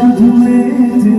সাধুয়ে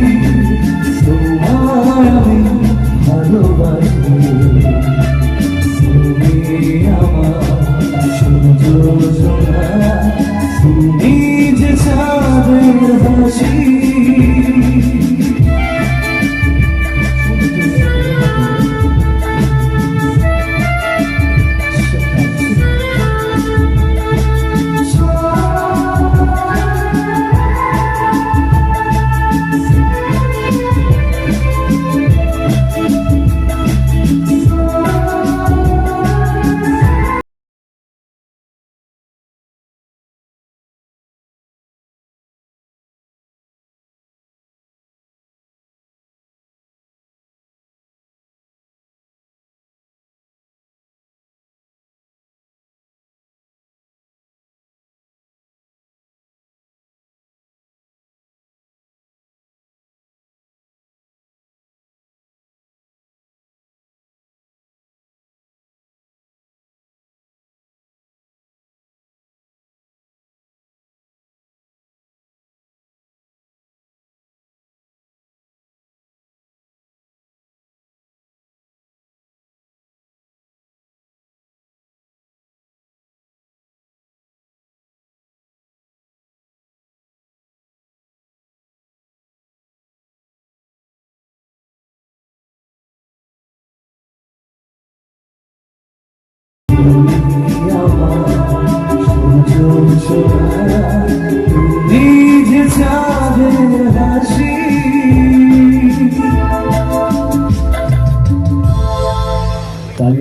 you.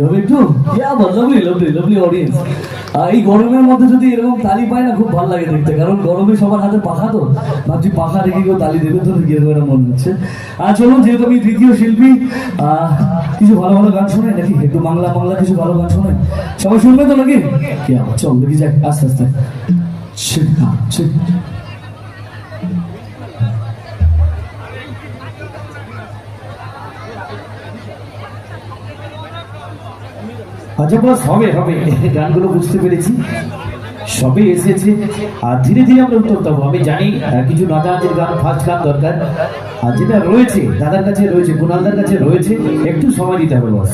হবে একটু lovely lovely lovely audience এই গরমের মধ্যে যদি এরকম তালি পায় না, খুব ভালো লাগে দেখতে। কারণ গরমে সবার হাতে পাখা তো। ভাবছি পাখা রেখে কেউ তালি দেবে তো কীরকম একটা মনে হচ্ছে। আর চলুন, যেহেতু আমি তৃতীয় শিল্পী কিছু ভালো ভালো গান শোনেন নাকি? একটু বাংলা বাংলা কিছু ভালো গান শোনেন সবাই শুনবে তো নাকি? চল, দেখি যাক। আস্তে আস্তে। ছিট, না। আচ্ছা বস হবে হবে। গানগুলো বুঝতে পেরেছি। সবে এসেছে। আর ধীরে ধীরে আমরা উত্তর দেবো আমি জানি কিছু নাচানাচির গান, ফার্স্ট গান দরকার। আর যেটা রয়েছে, দাদার কাছে রয়েছে, কুণালদার কাছে রয়েছে, একটু সময় দিতে হবে, বস।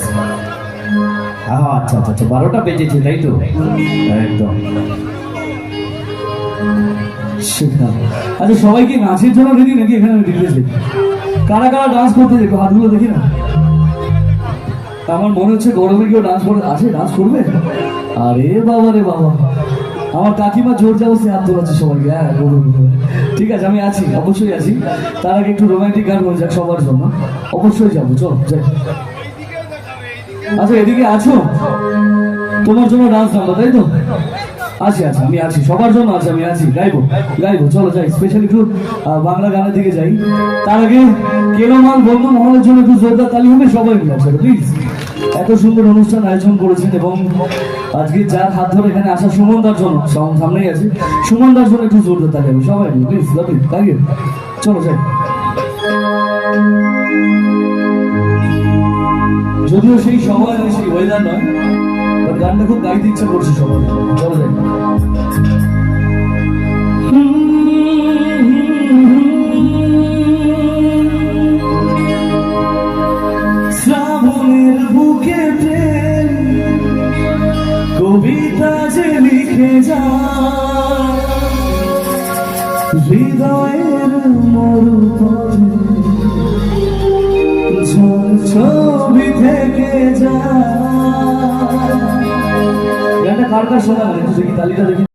হ্যাঁ আচ্ছা আচ্ছা আচ্ছা বারোটা বেজেছে, তাই তো? একদম। আচ্ছা সবাইকে নাচের জন্য রেডি নাকি এখানে কারা কারা ডান্স করতে দেখো, হাতগুলো দেখি না? আমার মনে হচ্ছে গরমে কেউ ডান্স করে আছে, ডান্স করবে? আরে বাবা রে বাবা। আমার কাকিমা জোর জাবস্তি হাত ধরাচ্ছে সবাইকে। হ্যাঁ করুন। ঠিক আছে, আমি আছি, অবশ্যই আছি। তার আগে একটু রোমান্টিক গান হয়ে যাক সবার জন্য। অবশ্যই যাব, চল, যাই। আচ্ছা এদিকে আছো? তোমার জন্য ডান্স নাম্বার তাই তো? আছি আছি আমি আছি। সবার জন্য আছি, আমি আছি। গাইবো গাইবো, চলো, যাই। স্পেশালি একটু বাংলা গানের দিকে যাই। তার আগে কেরমাল বন্ধু মহলের জন্য একটু জোরদার তালি হবে, সবাই মিলে প্লিজ এত সুন্দর অনুষ্ঠান আয়োজন করেছেন এবং আজকে যার হাত ধরে এখানে আসা সুমনদার জন্য সাম- সামনেই আছে। সুমনদার জন্য একটু তালি হবে। সবাই প্লিজ লাভলি তাকে চলো, যাই। যদিও সেই সময় সেই ওয়েদার নয় গানটা খুব গাইতে ইচ্ছা করছে সবাই। চলো, যাই। গানটা কার কার শোনা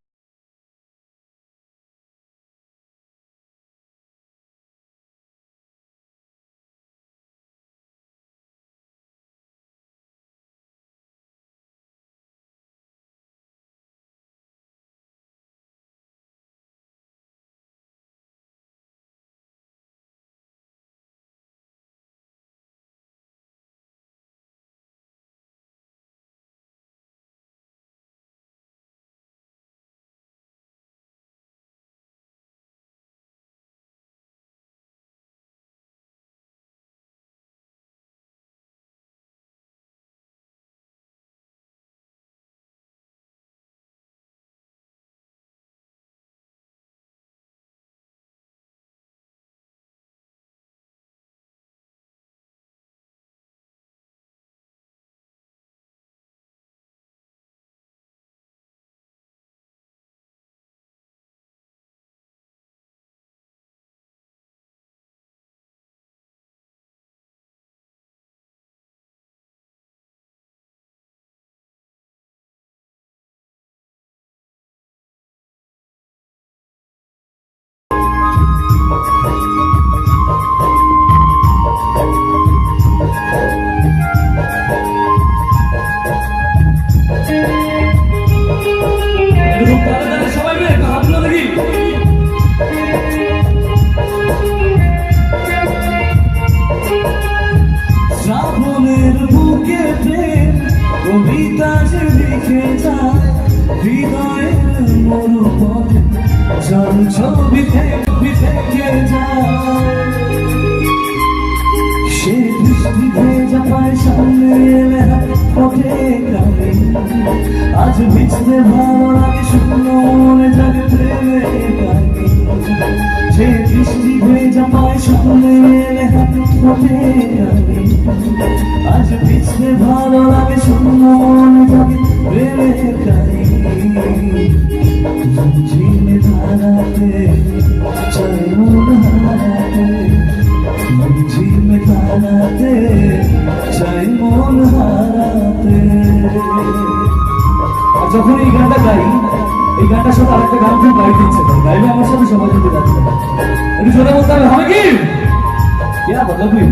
ভিজতে ভালো লাগে শুকনো মনে জাগে প্রেমে গানে সে বৃষ্টি ভেজা পায় সামনে এলে ওঠে গ্রামে আজ ভিজতে ভালো লাগে শুকনো মনে জাগে প্রেমে গানে ঝিমঝিমে ধারাতে এই গানটার সাথে আরেকটা গান খুব বাড়িতে ইচ্ছে আমার সাথে সবাই যেতে যাচ্ছে একটু জোরে বলতে হবে হবে কি? কেনা তুই?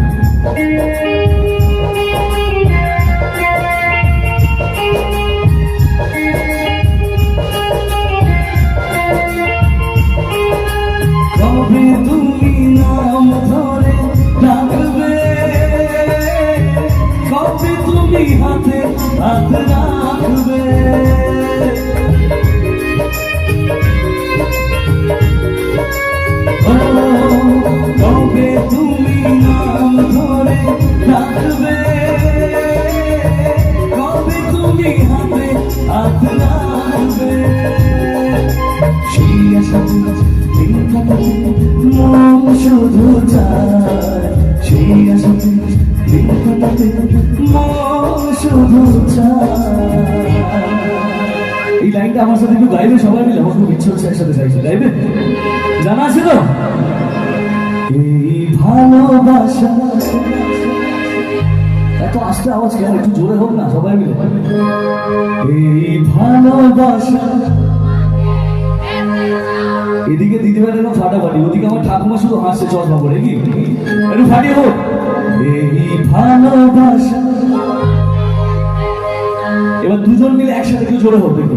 হাতে হাত লাইনটা আমার সাথে একটু গাইবে সবাই মিলে, আমার খুব ইচ্ছে হচ্ছে একসাথে গাইছে গাইবে জানা আছে তো? এই ভালোবাসা। এত আওয়াজ কেন? একটু জোরে হোক না, সবাই মিলে। এই ভালোবাসা। এদিকে দিদিভাই ফাটাফাটি, ওদিকে আমার ঠাকুমা শুধু হাসছে চশমা কি? একটু ফাটিয়ে হোক। এই ভালোবাসা। এবার দুজন মিলে একসাথে কেউ জোরে হোক, দেখি।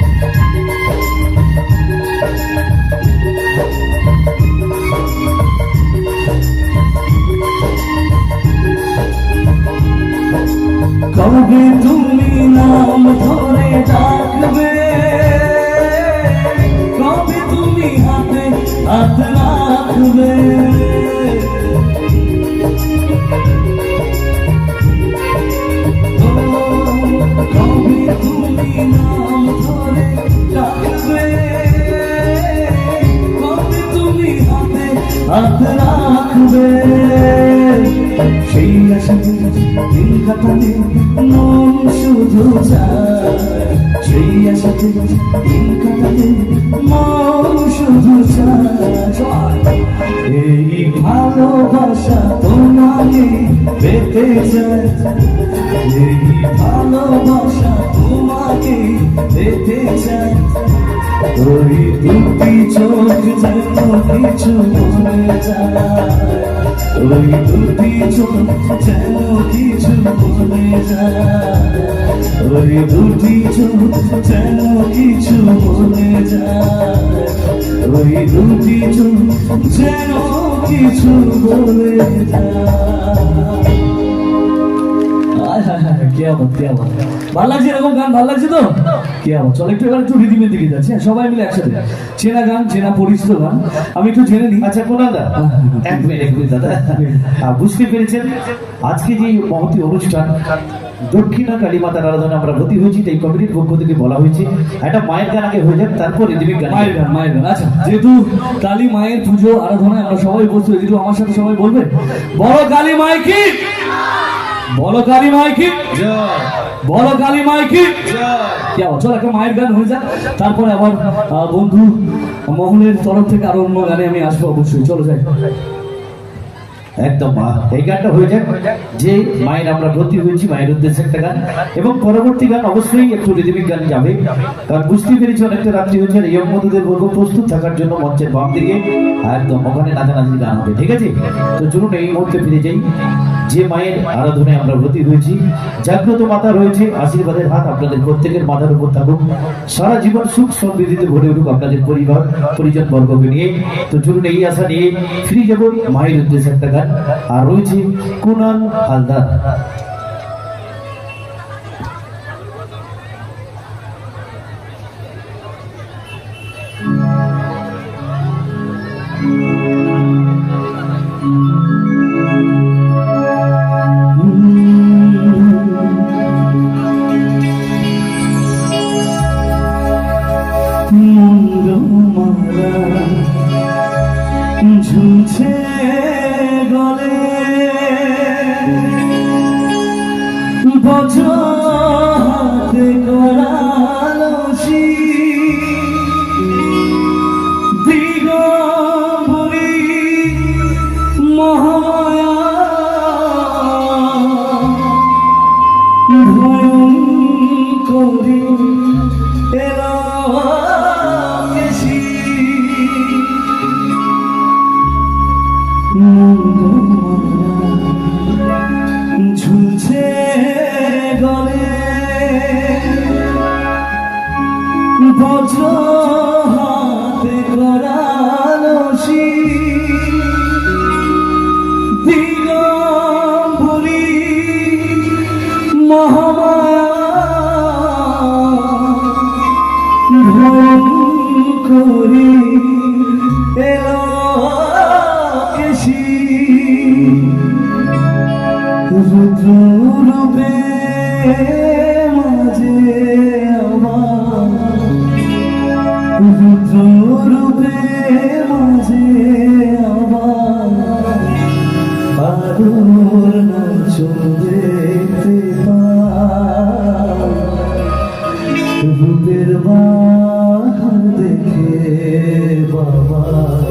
পেতে চায় এই ভালোবাসা তোমাকে পেতে চায় ওই দুটি চোখ যেন কিছু মনে যায় ওই দুটি চোখ যেন কিছু বলে যায়। ওই দুটি চোখ যেন কিছু বলে যায়। ওই দুটি চোখ যেন কিছু বলে যায়। আয় হায় হায়, ভালো লাগছে এরকম গান ভালো লাগছে তো? কে আবার চলো একটু এবার একটু রিদিমের দিকে যাচ্ছি। হ্যাঁ, সবাই মিলে একসাথে। চেনা গান চেনা পরিচিত গান। আমি একটু জেনে নিই। আচ্ছা কোন দাদা এক মিনিট এক মিনিট দাদা। বুঝতে পেরেছেন? আজকে যে মহতি অনুষ্ঠান দক্ষিণা কালী মাতার আরাধনা আমরা ভর্তি হয়েছি এই কমিটির পক্ষ থেকে বলা হয়েছে একটা মায়ের গান আগে হয়ে যাক তারপর গান মায়ের গান মায়ের গান। আচ্ছা যেহেতু কালী মায়ের পুজো আরাধনায় আমরা সবাই উপস্থিত যেহেতু আমার সাথে সবাই বলবে। বড় কালী মাই কি? বড় কালী মাই কি? জয়। বড় কালী মাই কি চল একটা মায়ের গান হয়ে যাক। তারপরে আবার আহ, বন্ধু মহলের তরফ থেকে আরও অন্য গানে আমি আসব অবশ্যই। চলো যাই। একদম মা এই গানটা হয়ে যাক। যে মায়ের আমরা ভর্তি হয়েছি মায়ের উদ্দেশ্যে একটা গান। এবং পরবর্তী গান অবশ্যই একটু রিদিমিক গান যাবে। কারণ বুঝতে পেরেছি অনেকটা রাত্রি হয়েছে আর ইয়ং বন্ধুদের বলব প্রস্তুত থাকার জন্য মঞ্চের বাম দিকে একদম ওখানে নাচানাচি গান হবে ঠিক আছে? তো চলুন এই মুহূর্তে ফিরে যাই। যে মায়ের আরাধনায় আমরা ভর্তি হয়েছি জাগ্রত মাতা রয়েছে আশীর্বাদের হাত আপনাদের প্রত্যেকের মাথার উপর থাকুক। সারা জীবন সুখ সমৃদ্ধিতে ভরে উঠুক আপনাদের পরিবার পরিজন বর্গকে নিয়ে। তো চলুন এই আশা নিয়ে ফিরে যাব মায়ের উদ্দেশ্যে একটা গান। আর রয়েছে কুনাল হালদার মুন্ড মারা বুকের বাহ দেখে বাবা।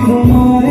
তোমার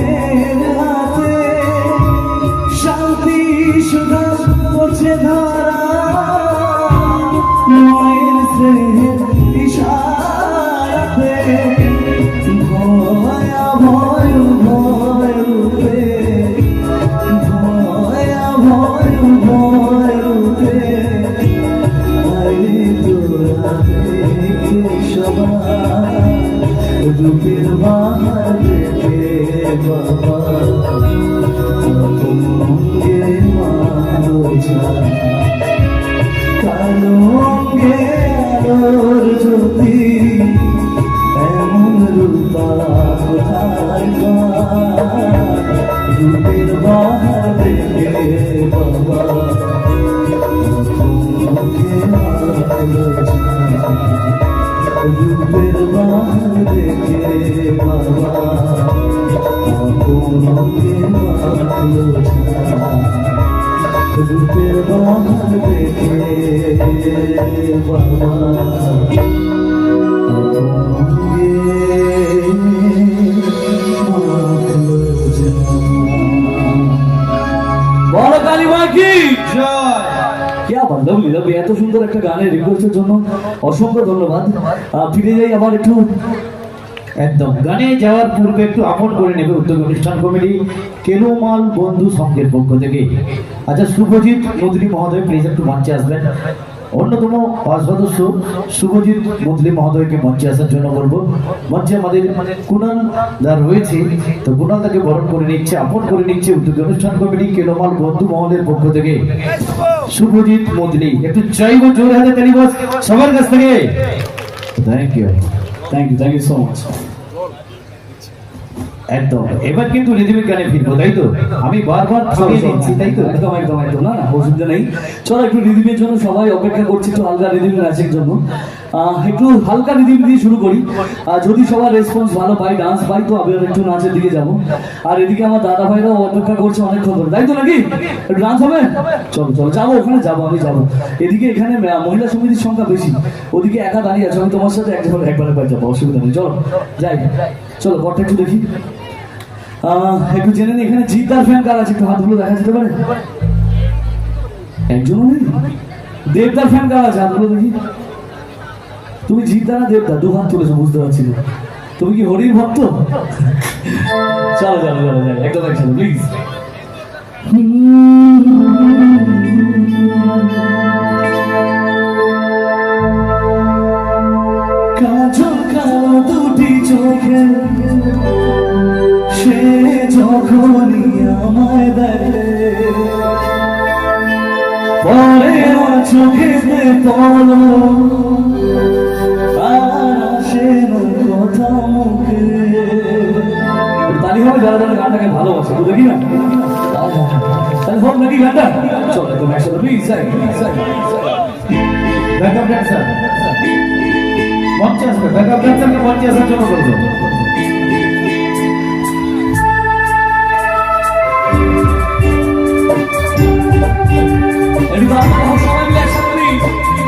রূপের বাহার দেখে বাবা এত সুন্দর একটা গানের রিকোয়েস্টের জন্য অসংখ্য ধন্যবাদ। ফিরে যাই আবার একটু। একদম। গানে যাওয়ার পূর্বে একটু আপন করে নেবে অনুষ্ঠান কমিটি বন্ধু পক্ষ আচ্ছা শুভজিৎ নদী মহোদয় প্লিজ একটু মঞ্চে আসবেন। অন্যতম সদস্য শুভজিৎ মুদলি মহোদয়কে মঞ্চে আসার জন্য বলব। মঞ্চে আমাদের কুনাল দা রয়েছে। তো কুনাল তাকে বরণ করে নিচ্ছে, আপন করে নিচ্ছে উদ্যোগী। অনুষ্ঠান কমিটি কেরমাল বন্ধু মহলের পক্ষ থেকে। শুভজিৎ মুদলি একটু চাইব জোর হাতে সবার কাছ থেকে। Thank you thank you thank you so much একদম। এবার কিন্তু রিদিমিক গানে ফিরবো তাই তো? আমি বারবার থামিয়ে দিচ্ছি তাই তো? একদম একদম একদম। না না অসুবিধা নেই। চলো একটু রিদিমের জন্য সবাই অপেক্ষা করছি একটু হালকা রিদিম নাচের জন্য। একটু হালকা রিদিম দিয়ে শুরু করি। যদি সবার রেসপন্স ভালো পাই ডান্স পাই তো আমি একটু নাচের দিকে যাব। আর এদিকে আমার দাদা ভাইরাও অপেক্ষা করছে অনেকক্ষণ ধরে তাই তো নাকি? ডান্স হবে? চলো চলো যাব ওখানে যাব আমি যাব। এদিকে এখানে মহিলা সমিতির সংখ্যা বেশি। ওদিকে একা দাঁড়িয়ে আছে আমি তোমার সাথে একবার একবারে যাব অসুবিধা নেই। চলো যাই। চলো ঘরটা একটু দেখি। একটু জেনে নিই, এখানে জিদ্দার ফ্যান কার আছে? একটু হাতগুলো দেখা যেতে পারে? একজনও নেই? দেবদার ফ্যান কার আছে? হাতগুলো দেখি। তুমি জিদ্দা না দেবদা দু? হাত তুলেছো, বুঝতে পারছি না। তুমি কি হরির ভক্ত? চলো চলো চলো চলো, একদম একসাথে প্লিজ কাজো কালো দুটি চোখে। চোখেতে পড়ো আর আসে ভালোবাসে তাহলে হোক নাকি গানটা? চলো একদম একসাথে প্লিজ যাই ব্যাকআপ ড্যান্সার মঞ্চে আসবে ব্যাকআপ Please.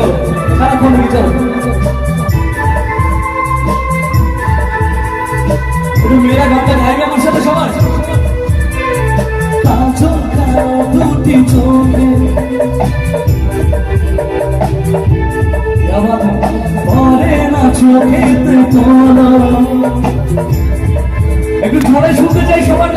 চলো, সারাক্ষণ নিয়ে চলো। তুমি মেয়েরা গানটা গাইবে আমার সাথে সবাই একটু জোরে শুনতে চাই সবার